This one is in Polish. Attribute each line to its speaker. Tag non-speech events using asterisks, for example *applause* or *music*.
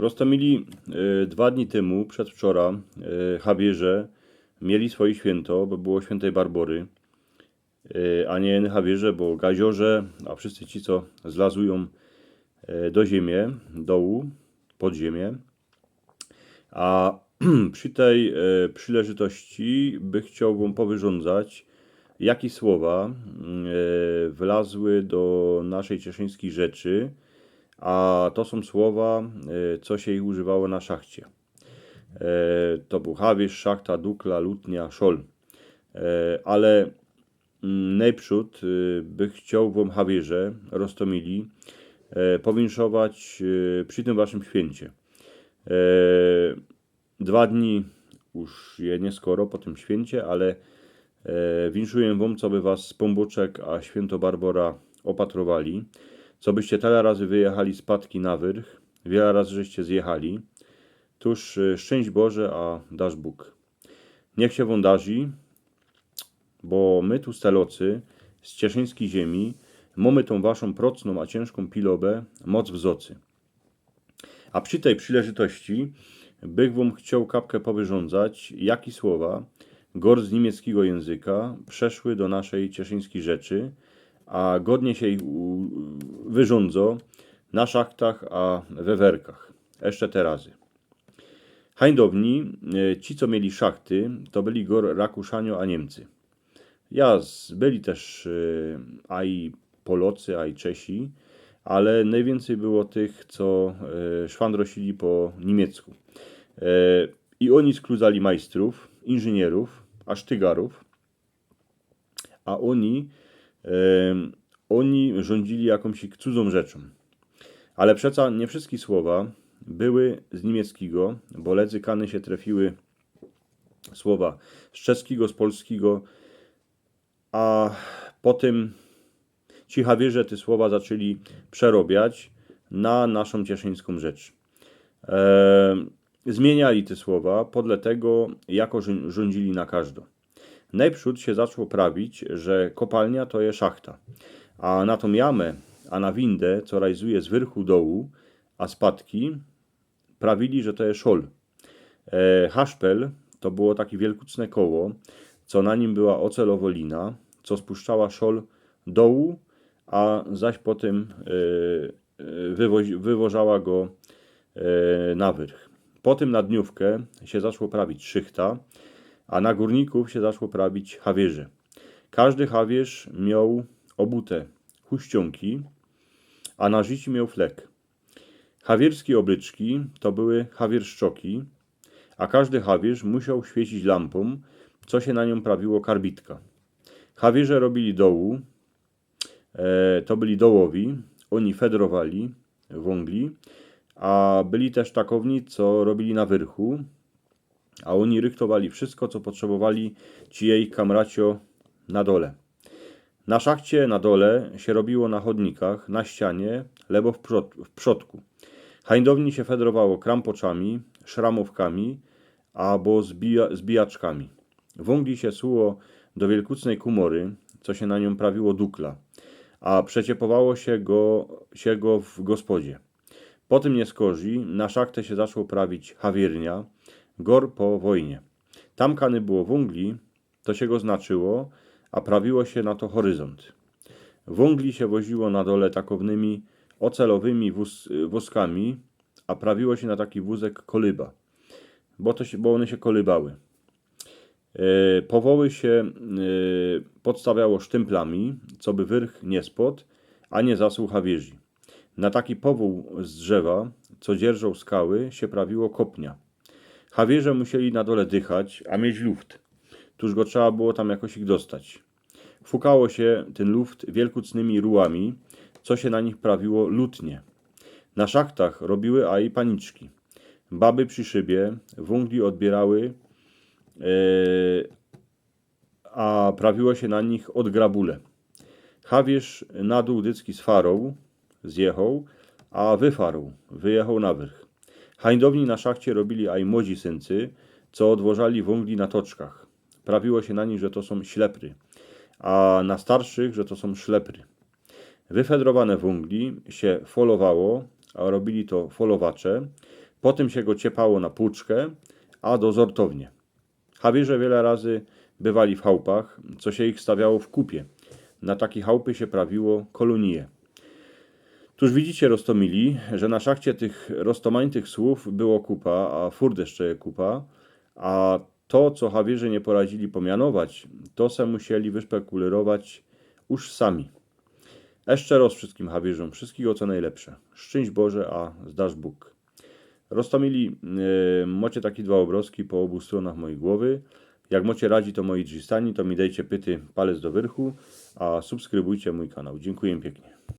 Speaker 1: Roztomili e, dwa dni temu, przedwczora, e, Habierze mieli swoje święto, bo było świętej Barbory, e, a nie Habierze, bo gaziorze, a wszyscy ci, co zlazują e, do ziemię, dołu, pod ziemię. A *clears throat* przy tej e, przyleżytości by chciał wam powyrządzać, jakie słowa e, wlazły do naszej cieszyńskiej rzeczy, a to są słowa, e, co się ich używało na szachcie. E, To był Hawierz, szachta, dukla, lutnia, szol. E, Ale mm, najprzód by chciał wam Hawierze, Rostomili, powinszować przy tym waszym święcie. Dwa dni już je nie skoro po tym święcie, ale winszuję wam, co by was z Pomboczek a święto Barbora opatrowali, co byście tyle razy wyjechali z na wyrch, wiele razy żeście zjechali. Tuż e, szczęść Boże, a dasz Bóg. Niech się wam darzy, bo my tu stelocy z cieszyńskiej ziemi mamy tą waszą procną, a ciężką pilobę moc w zocy. A przy tej przyleżytości bych wam chciał kapkę powyrządzać, jakie słowa gor z niemieckiego języka przeszły do naszej cieszyńskiej rzeczy, a godnie się ich wyrządzą na szachtach, a we werkach. Jeszcze te razy. Hańdowni, e, ci co mieli szachty, to byli gor Rakuszanio, a Niemcy. Ja byli też e, a i Polocy, a i Czesi, ale najwięcej było tych, co e, szwandrosili po niemiecku. I oni skluzali majstrów, inżynierów, aż tygarów, a oni, oni rządzili jakąś cudzą rzeczą. Ale przeca nie wszystkie słowa były z niemieckiego, bo ledzy kany się trafiły słowa z czeskiego, z polskiego, a potem ci Hawierze te słowa zaczęli przerobiać na naszą cieszyńską rzecz. Zmieniali te słowa podle tego, jako rządzili na każdo. Najprzód się zaczęło prawić, że kopalnia to jest szachta, a na tą jamę, a na windę, co rajzuje z wyrchu dołu, a spadki, prawili, że to jest szol. E, haszpel to było takie wielkuczne koło, co na nim była ocelowolina, co spuszczała szol dołu, a zaś potem e, e, wywozi, wywożała go e, na wyrch. Potem na dniówkę się zaczęło prawić szychta, a na górników się zaczęło prawić hawierze. Każdy hawierz miał obute huścionki, a na życiu miał flek. Hawierskie obryczki to były hawierszczoki, a każdy hawierz musiał świecić lampą, co się na nią prawiło karbitka. Hawierze robili dołu, e, to byli dołowi, oni fedrowali wągli, a byli też takowni, co robili na wyrchu, a oni rychtowali wszystko, co potrzebowali ci jej kamracio na dole. Na szachcie na dole się robiło na chodnikach, na ścianie, lebo w, przod, w przodku. Hańdowni się fedrowało krampoczami, szramówkami albo zbija, zbijaczkami. Wągli się suło do wielkucnej kumory, co się na nią prawiło dukla, a przeciepowało się go, się go w gospodzie. Po tym nie skorzy, na szachtę się zaczął prawić hawiernia, gor po wojnie. Tam kany było wągli, to się go znaczyło, a prawiło się na to horyzont. Wągli się woziło na dole takownymi ocelowymi wóz, wózkami, a prawiło się na taki wózek kolyba, bo, to się, bo one się kolybały. E, Powoły się e, podstawiało sztymplami, co by wyrch nie spod, a nie zasłuch hawierzy. Na taki powół z drzewa, co dzierżą skały, się prawiło kopnia. Hawierze musieli na dole dychać, a mieć luft. Tuż go trzeba było tam jakoś ich dostać. Fukało się ten luft wielkucnymi rułami, co się na nich prawiło lutnie. Na szachtach robiły a i paniczki. Baby przy szybie wągli odbierały, e, a prawiło się na nich odgrabule. Hawierz na dół dycki z farą zjechał, a wyfarł, wyjechał na wyrch. Hańdowni na szachcie robili aj młodzi syncy, co odwożali wągli na toczkach. Prawiło się na nich, że to są ślepry, a na starszych, że to są szlepry. Wyfedrowane wągli się folowało, a robili to folowacze, Potem się go ciepało na płuczkę, a do zortownie. Habierze wiele razy bywali w chałupach, co się ich stawiało w kupie. Na takie chałupy się prawiło kolonie. Tuż widzicie, Rostomili, że na szachcie tych roztomańtych słów było kupa, a furt jeszcze je kupa, a to, co Hawierze nie poradzili pomianować, to se musieli wyszpekulerować już sami. Jeszcze raz wszystkim Hawierzom, wszystkiego co najlepsze. Szczęść Boże, a zdasz Bóg. Rostomili, yy, macie takie dwa obrazki po obu stronach mojej głowy. Jak macie radzi, to moi drzistani, to mi dajcie pyty palec do wyrchu, a subskrybujcie mój kanał. Dziękuję pięknie.